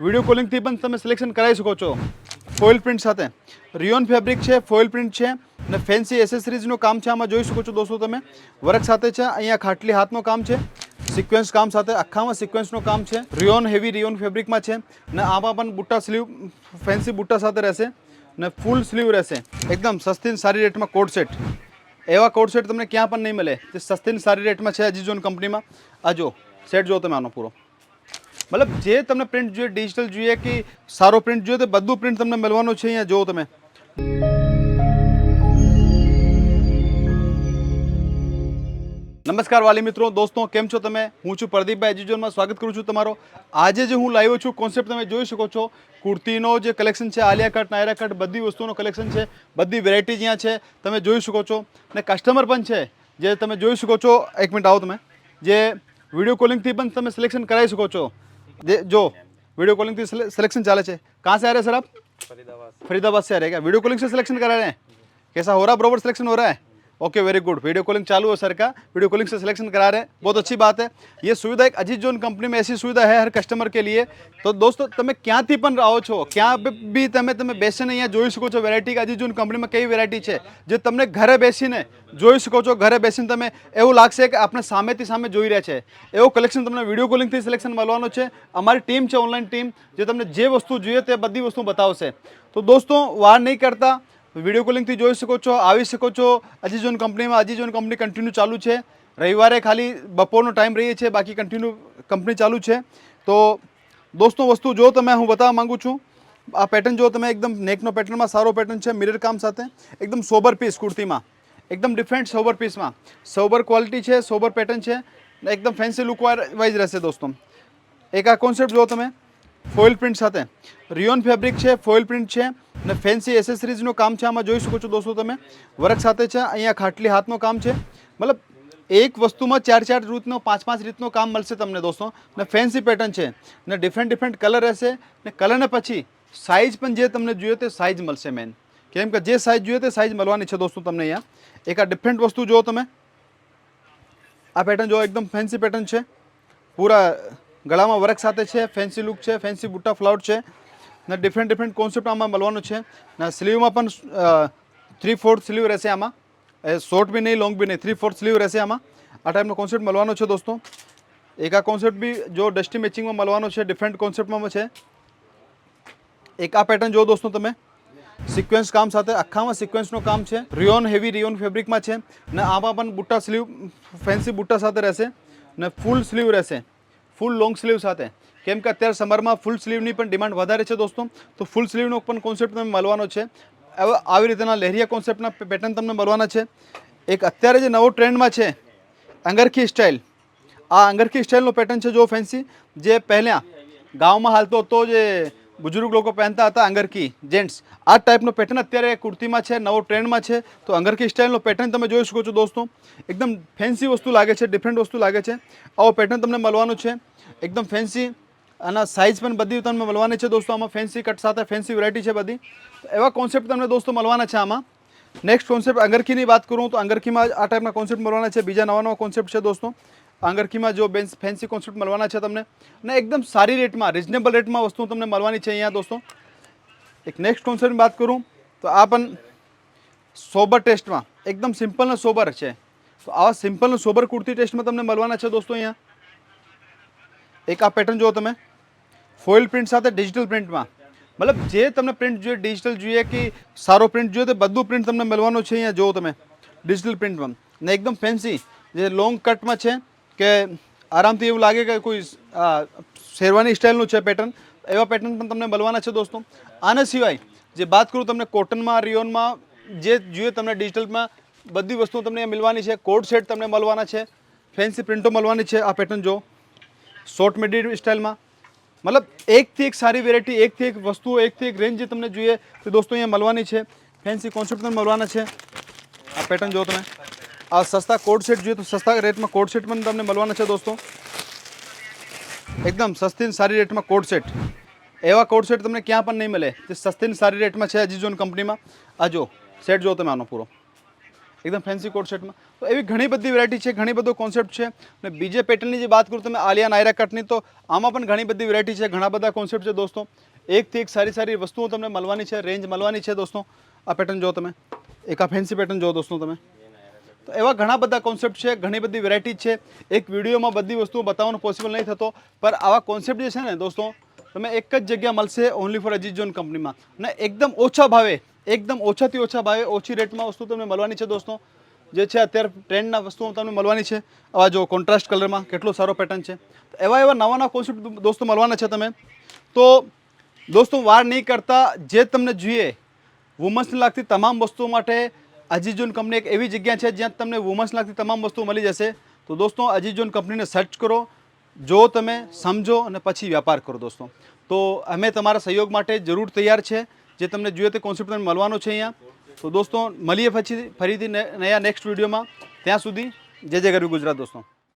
Video કોલિંગથી પણ તમે selection કરાવી શકો છો. ફોઇલ પ્રિન્ટ સાથે. રિયોન ફેબ્રિક છે ફોઇલ પ્રિન્ટ છે અને ફેન્સી એસેસરીઝનું કામ છે, આમાં જોઈ શકો છો દોસ્તો તમે. વર્ક સાથે છે, અહીંયા ખાટલી હાથનું કામ છે. સિક્વન્સ કામ સાથે, આખામાં સિક્વન્સનું કામ છે. રિયોન હેવી રિયોન ફેબ્રિકમાં છે અને આમાં પણ બુટ્ટા સ્લીવ ફેન્સી બુટ્ટા સાથે રહેશે અને ફૂલ સ્લીવ રહેશે. એકદમ સસ્તી સારી રેટમાં કોટ સેટ એવા કોટ સેટ તમને ક્યાં પણ નહીં મળે. તે સસ્તી સારી રેટમાં છે અજીઝોન કંપનીમાં આ જો સેટ જો તમે આનો પૂરો. મતલબ જે તમને પ્રિન્ટ જોઈએ ડિજિટલ જોઈએ કે સારો પ્રિન્ટ જોઈએ, તો બધું પ્રિન્ટ તમને મળવાનું છે અહીંયા જો તમે. નમસ્કાર વાલી મિત્રો, દોસ્તો, કેમ છો તમે? હું છું પ્રદીપભાઈ એજ્યુઝનમાં સ્વાગત કરું છું તમારો. આજે જે હું લાવ્યો છું કોન્સેપ્ટ તમે જોઈ શકો છો. કુર્તીનો જે કલેક્શન છે, આલિયા કટ, નાયરા કટ, બધી વસ્તુનો કલેક્શન છે, બધી વેરાયટી જ્યાં છે, તમે જોઈ શકો છો. ને કસ્ટમર પણ છે, જે તમે જોઈ શકો છો. એક મિનિટ આવો તમે. જે વીડિયો કોલિંગથી પણ તમે સિલેક્શન કરાવી શકો છો. जो वीडियो कॉलिंग थी सिलेक्शन चले छे कहाँ से आ रहे हैं सर आप फरीदाबाद फरीदाबाद से आ रहे हैं क्या वीडियो कॉलिंग से सिलेक्शन करा रहे हैं कैसा हो रहा है प्रॉपर सिलेक्शन हो रहा है okay very good video calling चालू है सर का वीडियो कॉलिंग से सिलेक्शन करा रहे हैं बहुत अच्छी बात है ये सुविधा एक अजीत जोन कंपनी में ऐसी सुविधा है हर कस्टमर के लिए તો દોસ્તો તમે ક્યાંથી પણ આવો છો ક્યાં બી તમે તમે બેસીને અહીંયા જોઈ શકો છો વેરાયટી અજીત જોન કંપનીમાં કેવી વેરાયટી છે જે તમને ઘરે બેસીને જોઈ શકો છો ઘરે બેસીને તમે એવું લાગશે કે આપણે સામેથી સામે જોઈ રહ્યા છે એવું કલેક્શન તમને વિડીયો કોલિંગથી સિલેક્શન મળવાનું છે અમારી ટીમ છે ઓનલાઈન ટીમ જે તમને જે વસ્તુ જોઈએ તે બધી વસ્તુ બતાવશે તો દોસ્તો વાર નહીં કરતા વીડિયો કોલિંગથી જોઈ શકો છો, આવી શકો છો. અજીઝોન કંપનીમાં અજીઝોન કંપની કન્ટિન્યુ ચાલુ છે. રવિવારે ખાલી બપોરનો ટાઈમ રહીએ છે બાકી કન્ટિન્યુ કંપની ચાલુ છે. તો દોસ્તો, વસ્તુ જો તમે હું બતાવવા માગું છું, આ પેટર્ન જો તમે એકદમ નેકનો પેટર્નમાં સારો પેટર્ન છે મિરર કામ સાથે, એકદમ સોબર પીસ કુર્તીમાં, એકદમ ડિફરન્ટ સોબર પીસમાં સોબર ક્વોલિટી છે સોબર પેટર્ન છે, એકદમ ફેન્સી લુક વાઇઝ રહેશે દોસ્તો. એક આ કોન્સેપ્ટ જો તમે ફોઇલ પ્રિન્ટ સાથે. રિયોન ફેબ્રિક છે ફોઇલ પ્રિન્ટ છે અને ફેન્સી એસેસરીઝનું કામ છે, આમાં જોઈ શકો છો દોસ્તો તમે. વર્ક સાથે છે, અહીંયા ખાટલી હાથનું કામ છે. મતલબ એક વસ્તુમાં ચાર ચાર રીતનો, પાંચ પાંચ રીતનું કામ મળશે તમને દોસ્તો. ને ફેન્સી પેટર્ન છે. ને ડિફરન્ટ ડિફરન્ટ કલર રહેશે. ને કલરને પછી સાઇઝ પણ જે તમને જોઈએ તે સાઇઝ મળશે મેન કેમ કે જે સાઇઝ જોઈએ તે સાઇઝ મળવાની છે દોસ્તો તમને અહીંયા. એક આ ડિફરન્ટ વસ્તુ જુઓ તમે. આ પેટર્ન જો એકદમ ફેન્સી પેટર્ન છે. પૂરા ગળામાં વર્ક સાથે છે ફેન્સી લુક છે ફેન્સી બુટ્ટા ફ્લાવર છે. ને ડિફરન્ટ ડિફરન્ટ કોન્સેપ્ટ આમાં મળવાનું છે. ને સ્લીવમાં પણ થ્રી ફોર્થ સ્લીવ રહેશે આમાં. એ શોર્ટ બી નહીં લોંગ બી નહીં થ્રી ફોર્થ સ્લીવ રહેશે આમાં. આ ટાઈપનો કોન્સેપ્ટ મળવાનો છે દોસ્તો. એક આ કોન્સેપ્ટ બી જો ડસ્ટી મેચિંગમાં મળવાનો છે ડિફરન્ટ કોન્સેપ્ટમાં છે. એક આ પેટર્ન જો દોસ્તો તમે. સિક્વન્સ કામ સાથે, આખામાં સિક્વન્સનું કામ છે. રિયોન હેવી રિયોન ફેબ્રિકમાં છે. ને આમાં પણ બુટ્ટા સ્લીવ ફેન્સી બુટ્ટા સાથે રહેશે. ને ફૂલ સ્લીવ રહેશે. ફૂલ લોંગ સ્લીવ સાથે. કેમ કે અત્યારે સમરમાં ફૂલ સ્લીવની પણ ડિમાન્ડ વધારે છે દોસ્તો. તો ફૂલ સ્લીવનો પણ કોન્સેપ્ટ તમને મળવાનો છે. હવે આવી રીતના લહેરિયા કોન્સેપ્ટના પેટર્ન તમને મળવાના છે. એક અત્યારે જે નવો ટ્રેન્ડમાં છે, અંગરખી સ્ટાઇલ આ અંગરખી સ્ટાઇલનો પેટર્ન છે જો ફેન્સી જે પહેલાં ગામમાં હાલતો હતો જે બુજુર્ગ લોકો પહેરતા હતા અંગરકી જેન્ટ્સ. આ ટાઈપનો પેટર્ન અત્યારે કુર્તીમાં છે, નવો ટ્રેન્ડમાં છે. તો અંગરકી સ્ટાઇલનો પેટર્ન તમે જોઈ શકો છો દોસ્તો. એકદમ ફેન્સી વસ્તુ લાગે છે ડિફરન્ટ વસ્તુ લાગે છે. આવો પેટર્ન તમને મળવાનું છે. એકદમ ફેન્સી અને સાઇઝ પણ બધી તમને મળવાની છે દોસ્તો આમાં. ફેન્સી કટ સાથે ફેન્સી વેરાયટી છે બધી. એવા કોન્સેપ્ટ તમને દોસ્તો મળવાના છે આમાં. નેક્સ્ટ કોન્સેપ્ટ અંગરખીની વાત કરું તો અંગરખીમાં આ ટાઈપના કોન્સેપ્ટ મળવાના છે. બીજા નવા નવા કોન્સેપ્ટ છે દોસ્તો. અંગરખીમાં જો બેન્સ ફેન્સી કોન્સેપ્ટ મળવાના છે તમને, અને એકદમ સારી રેટમાં રિઝનેબલ રેટમાં વસ્તુ તમને મળવાની છે અહીંયા દોસ્તો. એક નેક્સ્ટ કોન્સેપ્ટની વાત કરું, તો આ પણ સોબર ટેસ્ટમાં. એકદમ સિમ્પલ ને સોબર છે. તો આવા સિમ્પલ ને સોબર કુર્તી ટેસ્ટમાં તમને મળવાના છે દોસ્તો અહીંયા. એક આ પેટર્ન જુઓ તમે. ફોઇલ પ્રિન્ટ સાથે ડિજિટલ પ્રિન્ટમાં મતલબ જે તમને પ્રિન્ટ જોઈએ ડિજિટલ જોઈએ કે સારો પ્રિન્ટ જોઈએ, તે બધું પ્રિન્ટ તમને મળવાનું છે અહીંયા, જુઓ તમે. ડિજિટલ પ્રિન્ટમાં ને એકદમ ફેન્સી જે લોંગ કટમાં છે કે આરામથી એવું લાગે કે કોઈ શેરવાની સ્ટાઇલનું છે પેટર્ન એવા પેટર્ન પણ તમને મળવાના છે દોસ્તો. આના સિવાય જે વાત કરું તમને કોટનમાં રિયોનમાં જે જોઈએ તમને ડિજિટલમાં બધી વસ્તુઓ તમને મળવાની છે. કોડ સેટ તમને મળવાના છે. ફેન્સી પ્રિન્ટો મળવાની છે આ પેટર્ન જો. શોર્ટ મિડી સ્ટાઇલમાં મતલબ એકથી એક સારી વેરાયટી એકથી એક વસ્તુઓ, એકથી એક રેન્જ જે તમને જોઈએ તે દોસ્તો અહીંયા મળવાની છે. ફેન્સી કોન્સેપ્ટ તમને મળવાના છે. આ પેટર્ન જો તમે. આ સસ્તા કોડ સેટ જોઈએ તો સસ્તા રેટમાં કોડ સેટ પણ તમને મળવાના છે દોસ્તો. એકદમ સસ્તી સારી રેટમાં કોડ સેટ એવા કોડ સેટ તમને ક્યાં પણ નહીં મળે. જે સસ્તી સારી રેટમાં છે અજીઝોન કંપનીમાં આ જો સેટ જો તમે આનો પૂરો. એકદમ ફેન્સી કોટ સેટમાં તો એવી ઘણી બધી વેરાયટી છે, ઘણી બધો કોન્સેપ્ટ છે. અને બીજે પેટર્નની જે વાત કરું તમે આલિયા નાયરા કટની તો આમાં પણ ઘણી બધી વેરાયટી છે, ઘણા બધા કોન્સેપ્ટ છે દોસ્તો. એકથી એક સારી સારી વસ્તુઓ તમને મળવાની છે રેન્જ મળવાની છે દોસ્તો. આ પેટર્ન જો તમે. એક આ ફેન્સી પેટર્ન જો દોસ્તો તમે. તો એવા ઘણા બધા કોન્સેપ્ટ છે, ઘણી બધી વેરાયટી છે. એક વિડીયોમાં બધી વસ્તુઓ બતાવવાનું પોસિબલ નહીં થતો. પર આવા કોન્સેપ્ટ જે છે ને દોસ્તો, તમે એક જ જગ્યા મળશે ઓનલી ફોર અજીત જોન કંપનીમાં અને એકદમ ઓછા ભાવે, એકદમ ઓછાથી ઓછા ભાવે, ઓછી રેટમાં વસ્તુ તમને મળવાની છે દોસ્તો. જે છે અત્યારે ટ્રેન્ડના વસ્તુઓ તમને મળવાની છે. આવા જો કોન્ટ્રાસ્ટ કલરમાં કેટલો સારો પેટર્ન છે. એવા એવા નવા નવા કોન્સેપ્ટ દોસ્તો મળવાના છે તમે. તો દોસ્તો, વાર નહીં કરતા, જે તમને જોઈએ વુમન્સને લાગતી તમામ વસ્તુઓ માટે અજીજોન કંપની એક એવી જગ્યા છે જ્યાં તમને વુમન્સ લાગતી તમામ વસ્તુઓ મળી જશે. તો દોસ્તો અજીઝોન કંપનીને સર્ચ કરો, જો તમે સમજો અને પછી વ્યાપાર કરો દોસ્તો. તો અમે તમારા સહયોગ માટે જરૂર તૈયાર છે, જે તમને જોઈએ તે કોન્સેપ્ટ તમને મળવાનો છે અહીંયા. તો દોસ્તો, મળીએ પછી ફરીથી નયા નેક્સ્ટ વિડીયોમાં ત્યાં સુધી જય જય ગરવી ગુજરાત દોસ્તો.